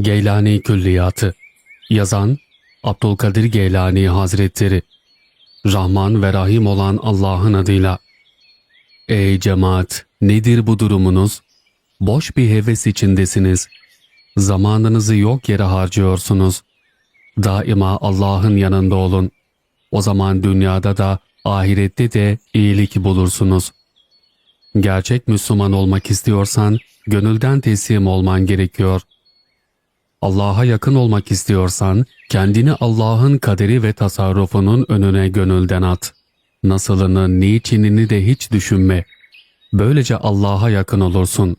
Geylani Külliyatı Yazan Abdülkadir Geylani Hazretleri Rahman ve Rahim olan Allah'ın adıyla Ey cemaat! Nedir bu durumunuz? Boş bir heves içindesiniz. Zamanınızı yok yere harcıyorsunuz. Daima Allah'ın yanında olun. O zaman dünyada da ahirette de iyilik bulursunuz. Gerçek Müslüman olmak istiyorsan gönülden teslim olman gerekiyor. Allah'a yakın olmak istiyorsan kendini Allah'ın kaderi ve tasarrufunun önüne gönülden at. Nasılını, niçinini de hiç düşünme. Böylece Allah'a yakın olursun.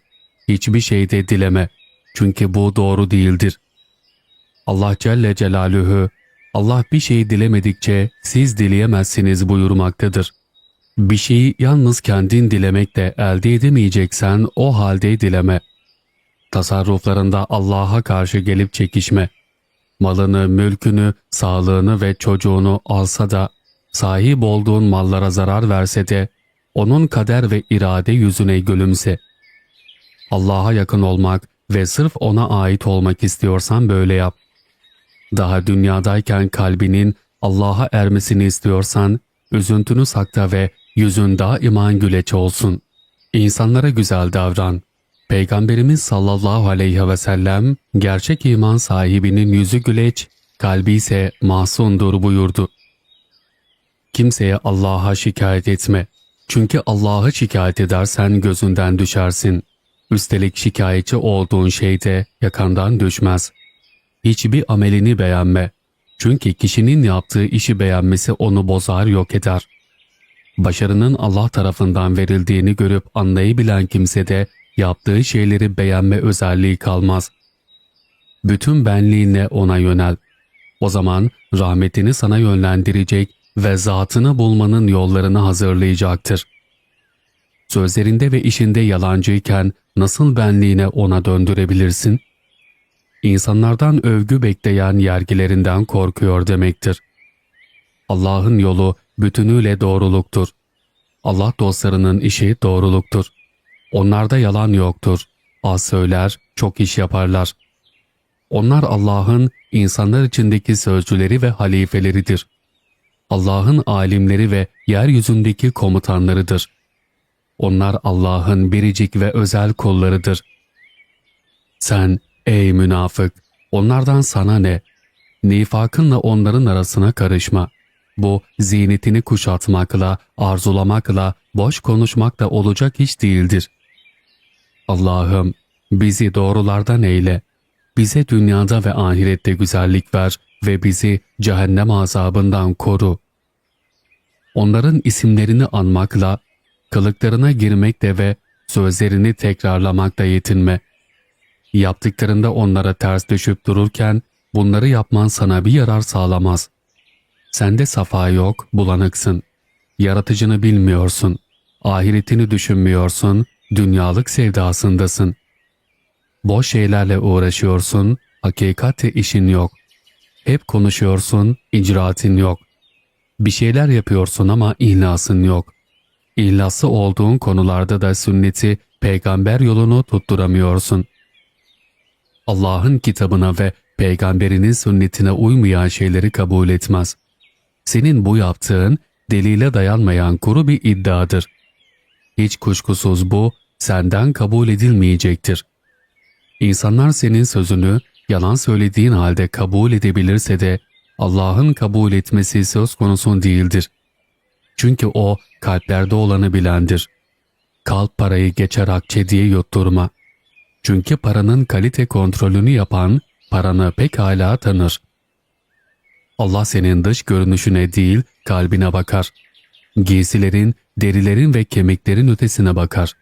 Hiçbir şeyde dileme. Çünkü bu doğru değildir. Allah Celle Celaluhu, Allah bir şey dilemedikçe siz dileyemezsiniz buyurmaktadır. Bir şeyi yalnız kendin dilemekle elde edemeyeceksen o halde dileme. Tasarruflarında Allah'a karşı gelip çekişme. Malını, mülkünü, sağlığını ve çocuğunu alsa da, sahip olduğun mallara zarar verse de, onun kader ve irade yüzüne gülümse. Allah'a yakın olmak ve sırf ona ait olmak istiyorsan böyle yap. Daha dünyadayken kalbinin Allah'a ermesini istiyorsan, üzüntünü sakla ve yüzün daima güleç olsun. İnsanlara güzel davran. Peygamberimiz sallallahu aleyhi ve sellem gerçek iman sahibinin yüzü güleç, kalbi ise mahzundur buyurdu. Kimseye Allah'a şikayet etme. Çünkü Allah'a şikayet edersen gözünden düşersin. Üstelik şikayetçi olduğun şey de yakandan düşmez. Hiçbir amelini beğenme. Çünkü kişinin yaptığı işi beğenmesi onu bozar yok eder. Başarının Allah tarafından verildiğini görüp anlayabilen kimse de yaptığı şeyleri beğenme özelliği kalmaz. Bütün benliğinle ona yönel. O zaman rahmetini sana yönlendirecek ve zatını bulmanın yollarını hazırlayacaktır. Sözlerinde ve işinde yalancıyken nasıl benliğine ona döndürebilirsin? İnsanlardan övgü bekleyen yergilerinden korkuyor demektir. Allah'ın yolu bütünüyle doğruluktur. Allah dostlarının işi doğruluktur. Onlarda yalan yoktur. Az söyler, çok iş yaparlar. Onlar Allah'ın insanlar içindeki sözcüleri ve halifeleridir. Allah'ın alimleri ve yeryüzündeki komutanlarıdır. Onlar Allah'ın biricik ve özel kullarıdır. Sen ey münafık onlardan sana ne? Nifakınla onların arasına karışma. Bu ziynetini kuşatmakla, arzulamakla, boş konuşmakla olacak iş değildir. Allah'ım bizi doğrulardan eyle. Bize dünyada ve ahirette güzellik ver ve bizi cehennem azabından koru. Onların isimlerini anmakla, kılıklarına girmekle ve sözlerini tekrarlamakla yetinme. Yaptıklarında onlara ters düşüp dururken bunları yapman sana bir yarar sağlamaz. Sende safa yok, bulanıksın. Yaratıcını bilmiyorsun. Ahiretini düşünmüyorsun, dünyalık sevdasındasın. Boş şeylerle uğraşıyorsun, hakikatte işin yok. Hep konuşuyorsun, icraatin yok. Bir şeyler yapıyorsun ama ihlasın yok. İhlası olduğun konularda da sünneti, peygamber yolunu tutturamıyorsun. Allah'ın kitabına ve peygamberinin sünnetine uymayan şeyleri kabul etmez. Senin bu yaptığın delile dayanmayan kuru bir iddiadır. Hiç kuşkusuz bu senden kabul edilmeyecektir. İnsanlar senin sözünü yalan söylediğin halde kabul edebilirse de Allah'ın kabul etmesi söz konusu değildir. Çünkü O kalplerde olanı bilendir. Kalp parayı geçer akçe yutturma. Çünkü paranın kalite kontrolünü yapan paranı pekala tanır. Allah senin dış görünüşüne değil kalbine bakar. Giysilerin, derilerin ve kemiklerin ötesine bakar.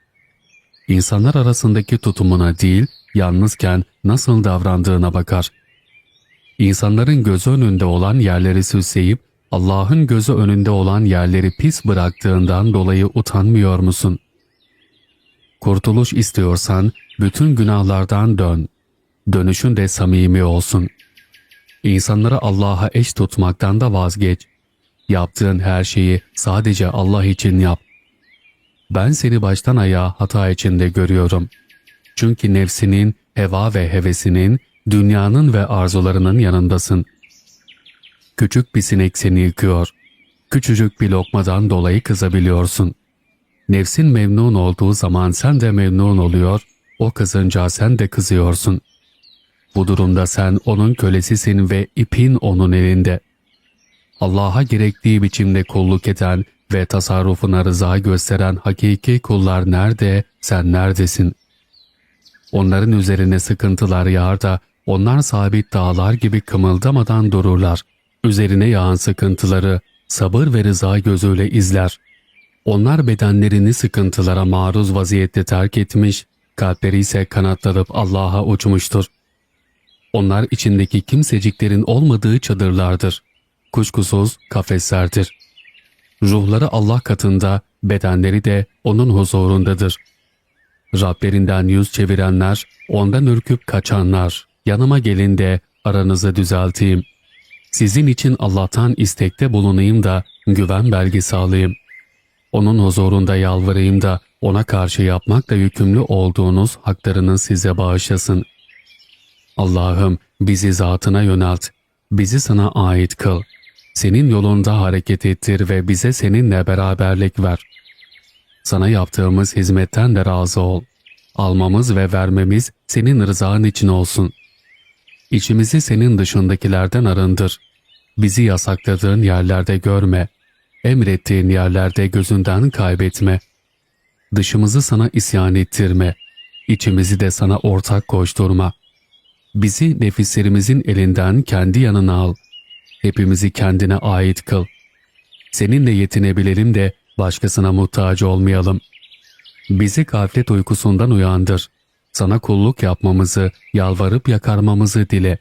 İnsanlar arasındaki tutumuna değil, yalnızken nasıl davrandığına bakar. İnsanların gözü önünde olan yerleri süsleyip, Allah'ın gözü önünde olan yerleri pis bıraktığından dolayı utanmıyor musun? Kurtuluş istiyorsan bütün günahlardan dön. Dönüşün de samimi olsun. İnsanları Allah'a eş tutmaktan da vazgeç. Yaptığın her şeyi sadece Allah için yap. Ben seni baştan ayağa hata içinde görüyorum. Çünkü nefsinin, heva ve hevesinin dünyanın ve arzularının yanındasın. Küçük bir sinek seni yıkıyor. Küçücük bir lokmadan dolayı kızabiliyorsun. Nefsin memnun olduğu zaman sen de memnun oluyor, o kızınca sen de kızıyorsun. Bu durumda sen onun kölesisin ve ipin onun elinde. Allah'a gerektiği biçimde kulluk eden ve tasarrufuna rıza gösteren hakiki kullar nerede, sen neredesin? Onların üzerine sıkıntılar yağar da onlar sabit dağlar gibi kımıldamadan dururlar. Üzerine yağan sıkıntıları sabır ve rıza gözüyle izler. Onlar bedenlerini sıkıntılara maruz vaziyette terk etmiş, kalpleri ise kanatlanıp Allah'a uçmuştur. Onlar içindeki kimseciklerin olmadığı çadırlardır. Kuşkusuz kafeslerdir. Ruhları Allah katında, bedenleri de O'nun huzurundadır. Rablerinden yüz çevirenler, ondan ürküp kaçanlar, yanıma gelin de aranızı düzelteyim. Sizin için Allah'tan istekte bulunayım da güven belgesi alayım. Onun huzurunda yalvarayım da ona karşı yapmakla yükümlü olduğunuz haklarını size bağışlasın. Allah'ım bizi zatına yönelt, bizi sana ait kıl. Senin yolunda hareket ettir ve bize seninle beraberlik ver. Sana yaptığımız hizmetten de razı ol. Almamız ve vermemiz senin rızan için olsun. İçimizi senin dışındakilerden arındır. Bizi yasakladığın yerlerde görme. Emrettiğin yerlerde gözünden kaybetme. Dışımızı sana isyan ettirme. İçimizi de sana ortak koşturma. Bizi nefislerimizin elinden kendi yanına al. Hepimizi kendine ait kıl. Seninle yetinebilelim de başkasına muhtaç olmayalım. Bizi gaflet uykusundan uyandır. Sana kulluk yapmamızı, yalvarıp yakarmamızı dile.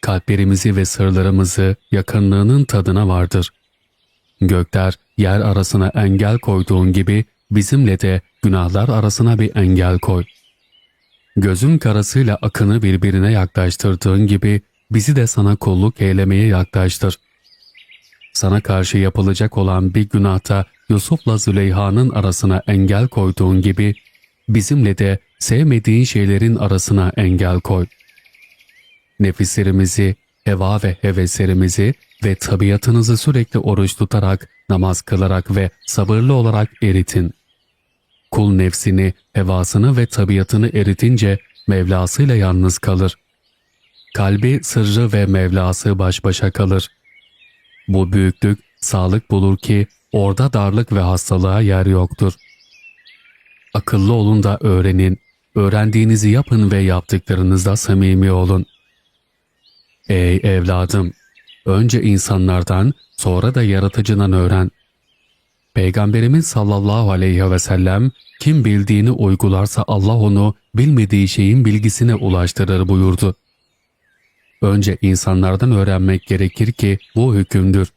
Kalplerimizi ve sırlarımızı yakınlığının tadına vardır. Gökler yer arasına engel koyduğun gibi bizimle de günahlar arasına bir engel koy. Gözün karasıyla akını birbirine yaklaştırdığın gibi bizi de sana kulluk eylemeye yaklaştır. Sana karşı yapılacak olan bir günahta Yusuf'la Züleyha'nın arasına engel koyduğun gibi bizimle de sevmediğin şeylerin arasına engel koy. Nefislerimizi, heva ve heveslerimizi ve tabiatınızı sürekli oruç tutarak, namaz kılarak ve sabırlı olarak eritin. Kul nefsini, hevasını ve tabiatını eritince Mevlasıyla yalnız kalır. Kalbi, sırrı ve Mevlası baş başa kalır. Bu büyüklük sağlık bulur ki orada darlık ve hastalığa yer yoktur. Akıllı olun da öğrenin, öğrendiğinizi yapın ve yaptıklarınızda samimi olun. Ey evladım! Önce insanlardan, sonra da yaratıcından öğren. Peygamberimiz sallallahu aleyhi ve sellem kim bildiğini uygularsa Allah onu bilmediği şeyin bilgisine ulaştırır buyurdu. Önce insanlardan öğrenmek gerekir ki bu hükümdür.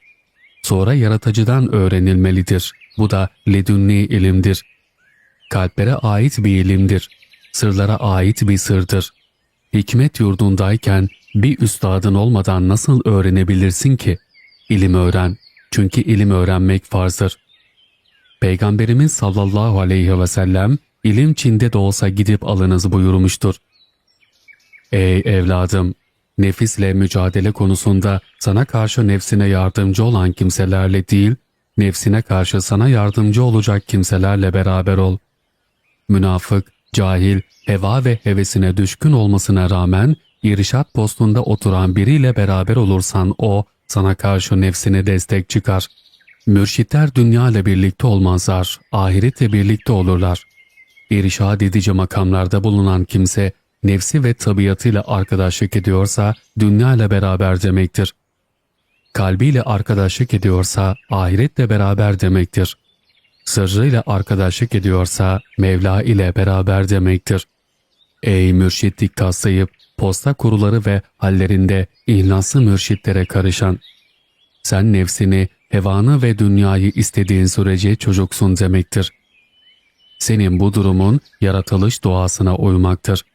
Sonra yaratıcıdan öğrenilmelidir. Bu da ledünni ilimdir. Kalplere ait bir ilimdir. Sırlara ait bir sırdır. Hikmet yurdundayken bir üstadın olmadan nasıl öğrenebilirsin ki? İlim öğren. Çünkü ilim öğrenmek farzdır. Peygamberimiz sallallahu aleyhi ve sellem ilim Çin'de de olsa gidip alınız buyurmuştur. Ey evladım! Nefisle mücadele konusunda sana karşı nefsine yardımcı olan kimselerle değil, nefsine karşı sana yardımcı olacak kimselerle beraber ol. Münafık, cahil, heva ve hevesine düşkün olmasına rağmen irşat postunda oturan biriyle beraber olursan o sana karşı nefsine destek çıkar. Mürşitler dünya ile birlikte olmazlar, ahirette birlikte olurlar. İrşad edici makamlarda bulunan kimse nefsi ve tabiatıyla arkadaşlık ediyorsa dünya ile beraber demektir. Kalbiyle arkadaşlık ediyorsa ahiretle beraber demektir. Sırrıyla arkadaşlık ediyorsa Mevla ile beraber demektir. Ey mürşitlik taslayıp posta kuruları ve hallerinde ihlaslı mürşitlere karışan! Sen nefsini, hevanı ve dünyayı istediğin sürece çocuksun demektir. Senin bu durumun yaratılış doğasına uymaktır.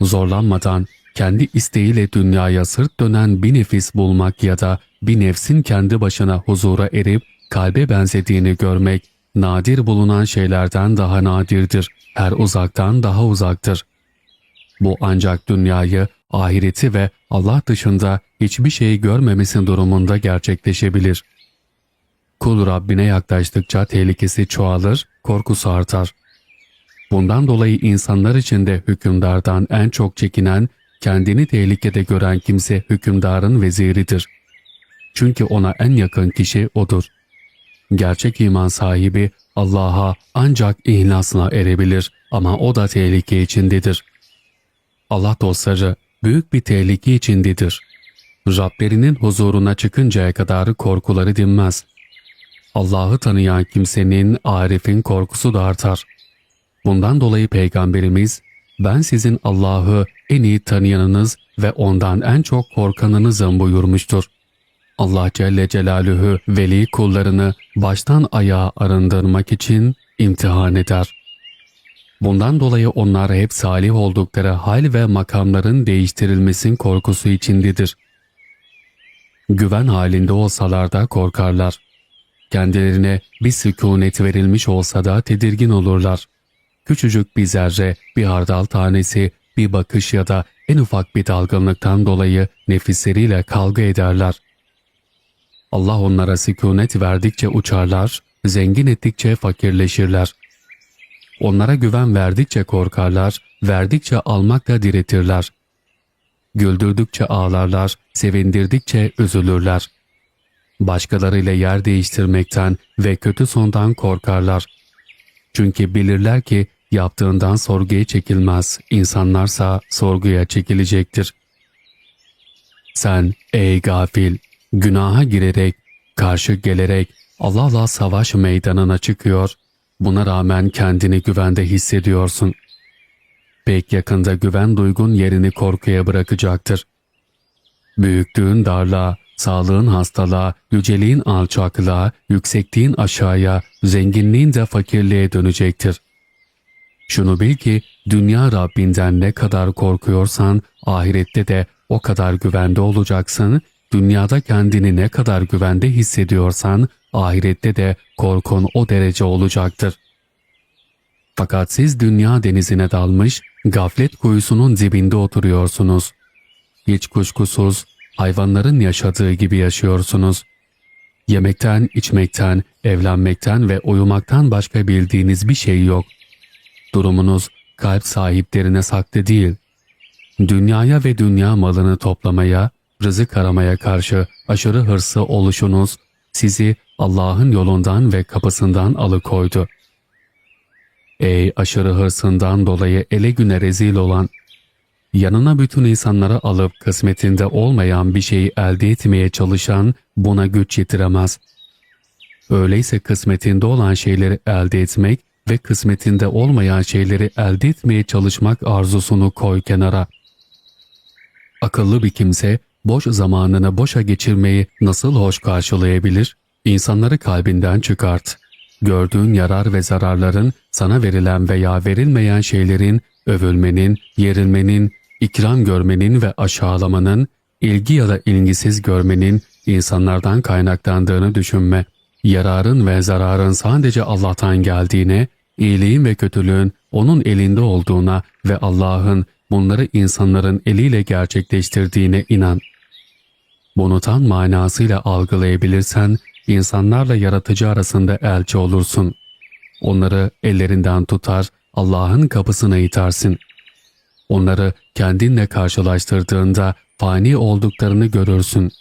Zorlanmadan kendi isteğiyle dünyaya sırt dönen bir nefis bulmak ya da bir nefsin kendi başına huzura erip kalbe benzediğini görmek nadir bulunan şeylerden daha nadirdir. Her uzaktan daha uzaktır. Bu ancak dünyayı, ahireti ve Allah dışında hiçbir şeyi görmemesi durumunda gerçekleşebilir. Kul Rabbine yaklaştıkça tehlikesi çoğalır, korkusu artar. Bundan dolayı insanlar içinde hükümdardan en çok çekinen, kendini tehlikede gören kimse hükümdarın veziridir. Çünkü ona en yakın kişi odur. Gerçek iman sahibi Allah'a ancak ihlasla erebilir ama o da tehlike içindedir. Allah dostları büyük bir tehlike içindedir. Rablerinin huzuruna çıkıncaya kadar korkuları dinmez. Allah'ı tanıyan kimsenin Arif'in korkusu da artar. Bundan dolayı Peygamberimiz, ben sizin Allah'ı en iyi tanıyanınız ve ondan en çok korkanınızım buyurmuştur. Allah Celle Celaluhu veli kullarını baştan ayağa arındırmak için imtihan eder. Bundan dolayı onlar hep salih oldukları hal ve makamların değiştirilmesin korkusu içindedir. Güven halinde olsalar da korkarlar. Kendilerine bir sükunet verilmiş olsa da tedirgin olurlar. Küçücük bir zerre, bir hardal tanesi, bir bakış ya da en ufak bir dalgınlıktan dolayı nefisleriyle kavga ederler. Allah onlara sükunet verdikçe uçarlar, zengin ettikçe fakirleşirler. Onlara güven verdikçe korkarlar, verdikçe almakla diretirler. Güldürdükçe ağlarlar, sevindirdikçe üzülürler. Başkalarıyla yer değiştirmekten ve kötü sondan korkarlar. Çünkü bilirler ki yaptığından sorguya çekilmez, insanlarsa sorguya çekilecektir. Sen ey gafil, günaha girerek, karşı gelerek Allah'la savaş meydanına çıkıyor, buna rağmen kendini güvende hissediyorsun. Pek yakında güven duygun yerini korkuya bırakacaktır. Büyüklüğün darlığa, sağlığın hastalığa, yüceliğin alçaklığa, yüksekliğin aşağıya, zenginliğin de fakirliğe dönecektir. Şunu bil ki dünya Rabbinden ne kadar korkuyorsan ahirette de o kadar güvende olacaksın, dünyada kendini ne kadar güvende hissediyorsan ahirette de korkun o derece olacaktır. Fakat siz dünya denizine dalmış, gaflet kuyusunun dibinde oturuyorsunuz. Hiç kuşkusuz hayvanların yaşadığı gibi yaşıyorsunuz. Yemekten, içmekten, evlenmekten ve uyumaktan başka bildiğiniz bir şey yok. Durumunuz kalp sahiplerine saklı değil. Dünyaya ve dünya malını toplamaya, rızık aramaya karşı aşırı hırsı oluşunuz sizi Allah'ın yolundan ve kapısından alıkoydu. Ey aşırı hırsından dolayı ele güne rezil olan, yanına bütün insanları alıp kısmetinde olmayan bir şeyi elde etmeye çalışan buna güç yetiremez. Öyleyse kısmetinde olan şeyleri elde etmek ve kısmetinde olmayan şeyleri elde etmeye çalışmak arzusunu koy kenara. Akıllı bir kimse boş zamanını boşa geçirmeyi nasıl hoş karşılayabilir? İnsanları kalbinden çıkart. Gördüğün yarar ve zararların, sana verilen veya verilmeyen şeylerin, övülmenin, yerilmenin, ikram görmenin ve aşağılamanın, ilgi ya da ilgisiz görmenin insanlardan kaynaklandığını düşünme. Yararın ve zararın sadece Allah'tan geldiğine, iyiliğin ve kötülüğün O'nun elinde olduğuna ve Allah'ın bunları insanların eliyle gerçekleştirdiğine inan. Bunu tam manasıyla algılayabilirsen, insanlarla yaratıcı arasında elçi olursun. Onları ellerinden tutar, Allah'ın kapısına itersin. Onları kendinle karşılaştırdığında fani olduklarını görürsün.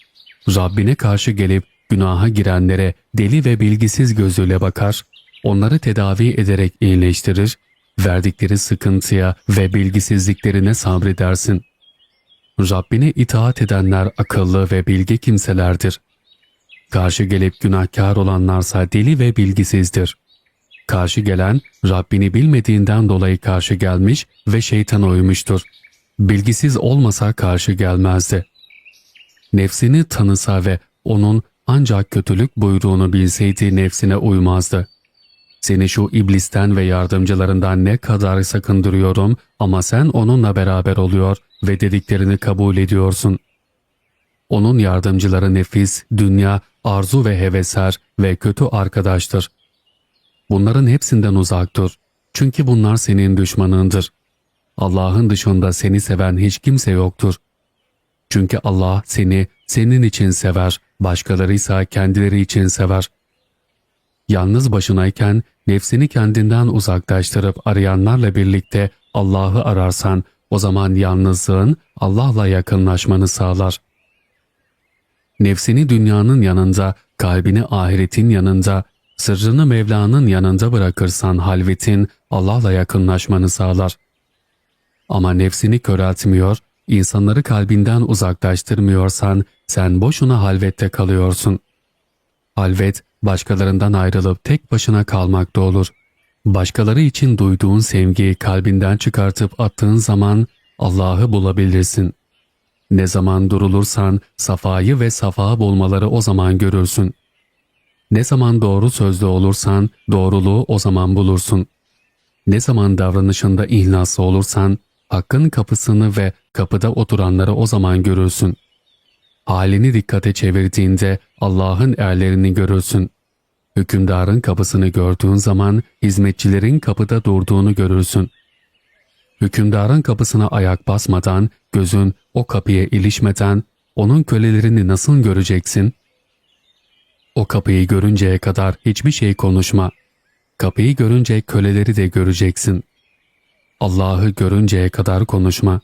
Rabbine karşı gelip günaha girenlere deli ve bilgisiz gözüyle bakar, onları tedavi ederek iyileştirir, verdikleri sıkıntıya ve bilgisizliklerine sabredersin. Rabbine itaat edenler akıllı ve bilgi kimselerdir. Karşı gelip günahkar olanlarsa deli ve bilgisizdir. Karşı gelen Rabbini bilmediğinden dolayı karşı gelmiş ve şeytana uymuştur. Bilgisiz olmasa karşı gelmezdi. Nefsini tanısa ve onun ancak kötülük buyruğunu bilseydi nefsine uymazdı. Seni şu iblisten ve yardımcılarından ne kadar sakındırıyorum ama sen onunla beraber oluyor ve dediklerini kabul ediyorsun. Onun yardımcıları nefis, dünya, arzu ve hevesler ve kötü arkadaştır. Bunların hepsinden uzak dur. Çünkü bunlar senin düşmanındır. Allah'ın dışında seni seven hiç kimse yoktur. Çünkü Allah seni senin için sever, başkaları ise kendileri için sever. Yalnız başınayken nefsini kendinden uzaklaştırıp arayanlarla birlikte Allah'ı ararsan o zaman yalnızlığın Allah'la yakınlaşmanı sağlar. Nefsini dünyanın yanında, kalbini ahiretin yanında, sırrını Mevla'nın yanında bırakırsan halvetin Allah'la yakınlaşmanı sağlar. Ama nefsini köreltmiyor, insanları kalbinden uzaklaştırmıyorsan sen boşuna halvette kalıyorsun. Halvet, başkalarından ayrılıp tek başına kalmakta olur. Başkaları için duyduğun sevgiyi kalbinden çıkartıp attığın zaman Allah'ı bulabilirsin. Ne zaman durulursan safayı ve safa bulmaları o zaman görürsün. Ne zaman doğru sözlü olursan doğruluğu o zaman bulursun. Ne zaman davranışında ihlaslı olursan hakkın kapısını ve kapıda oturanları o zaman görürsün. Halini dikkate çevirdiğinde Allah'ın erlerini görürsün. Hükümdarın kapısını gördüğün zaman hizmetçilerin kapıda durduğunu görürsün. Hükümdarın kapısına ayak basmadan, gözün o kapıya ilişmeden onun kölelerini nasıl göreceksin? O kapıyı görünceye kadar hiçbir şey konuşma. Kapıyı görünce köleleri de göreceksin. Allah'ı görünceye kadar konuşma.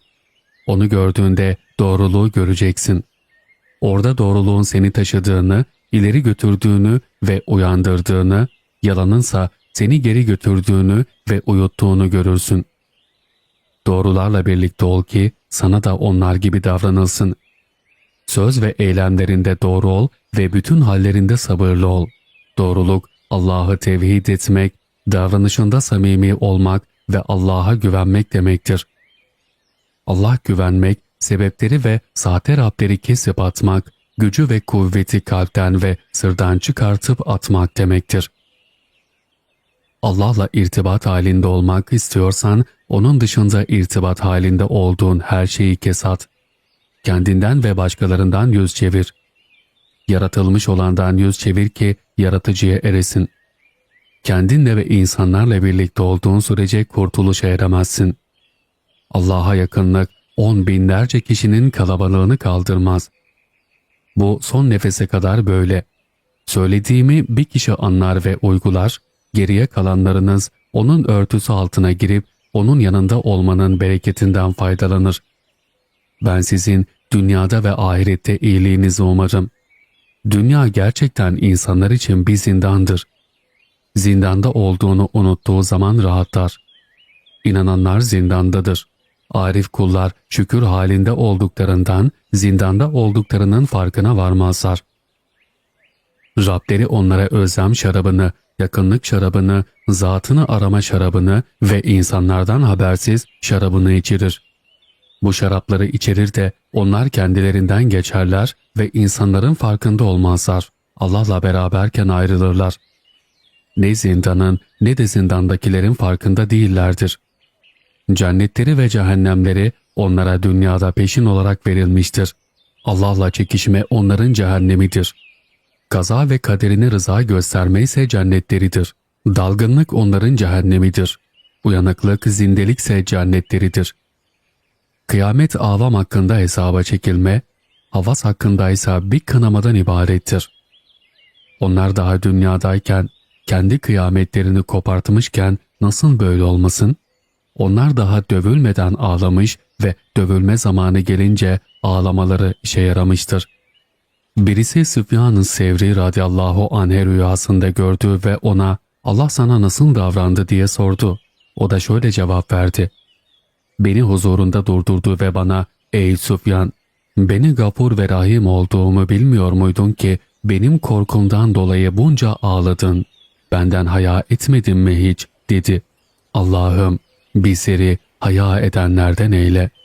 Onu gördüğünde doğruluğu göreceksin. Orada doğruluğun seni taşıdığını, ileri götürdüğünü ve uyandırdığını, yalanınsa seni geri götürdüğünü ve uyuttuğunu görürsün. Doğrularla birlikte ol ki sana da onlar gibi davranılsın. Söz ve eylemlerinde doğru ol ve bütün hallerinde sabırlı ol. Doğruluk, Allah'ı tevhid etmek, davranışında samimi olmak ve Allah'a güvenmek demektir. Allah güvenmek, sebepleri ve sahte Rableri kesip atmak, gücü ve kuvveti kalpten ve sırdan çıkartıp atmak demektir. Allah'la irtibat halinde olmak istiyorsan, onun dışında irtibat halinde olduğun her şeyi kes at. Kendinden ve başkalarından yüz çevir. Yaratılmış olandan yüz çevir ki yaratıcıya eresin. Kendinle ve insanlarla birlikte olduğun sürece kurtuluşa eremezsin. Allah'a yakınlık on binlerce kişinin kalabalığını kaldırmaz. Bu son nefese kadar böyle. Söylediğimi bir kişi anlar ve uygular, geriye kalanlarınız onun örtüsü altına girip onun yanında olmanın bereketinden faydalanır. Ben sizin dünyada ve ahirette iyiliğinizi umarım. Dünya gerçekten insanlar için bir zindandır. Zindanda olduğunu unuttuğu zaman rahatlar. İnananlar zindandadır. Arif kullar şükür halinde olduklarından zindanda olduklarının farkına varmazlar. Rableri onlara özlem şarabını, yakınlık şarabını, zatını arama şarabını ve insanlardan habersiz şarabını içirir. Bu şarapları içerir de onlar kendilerinden geçerler ve insanların farkında olmazlar. Allah'la beraberken ayrılırlar. Ne zindanın ne de zindandakilerin farkında değillerdir. Cennetleri ve cehennemleri onlara dünyada peşin olarak verilmiştir. Allah'la çekişme onların cehennemidir. Kaza ve kaderine rıza gösterme ise cennetleridir. Dalgınlık onların cehennemidir. Uyanıklık, zindelikse cennetleridir. Kıyamet avam hakkında hesaba çekilme, havas hakkında ise bir kınamadan ibarettir. Onlar daha dünyadayken, kendi kıyametlerini kopartmışken nasıl böyle olmasın? Onlar daha dövülmeden ağlamış ve dövülme zamanı gelince ağlamaları işe yaramıştır. Birisi Süfyan-ı Sevri radıyallahu anhe rüyasında gördü ve ona Allah sana nasıl davrandı diye sordu. O da şöyle cevap verdi. Beni huzurunda durdurdu ve bana ''Ey Süfyan, beni gafur ve rahim olduğumu bilmiyor muydun ki benim korkumdan dolayı bunca ağladın? Benden haya etmedin mi hiç?'' dedi. Allah'ım bizleri haya edenlerden eyle.''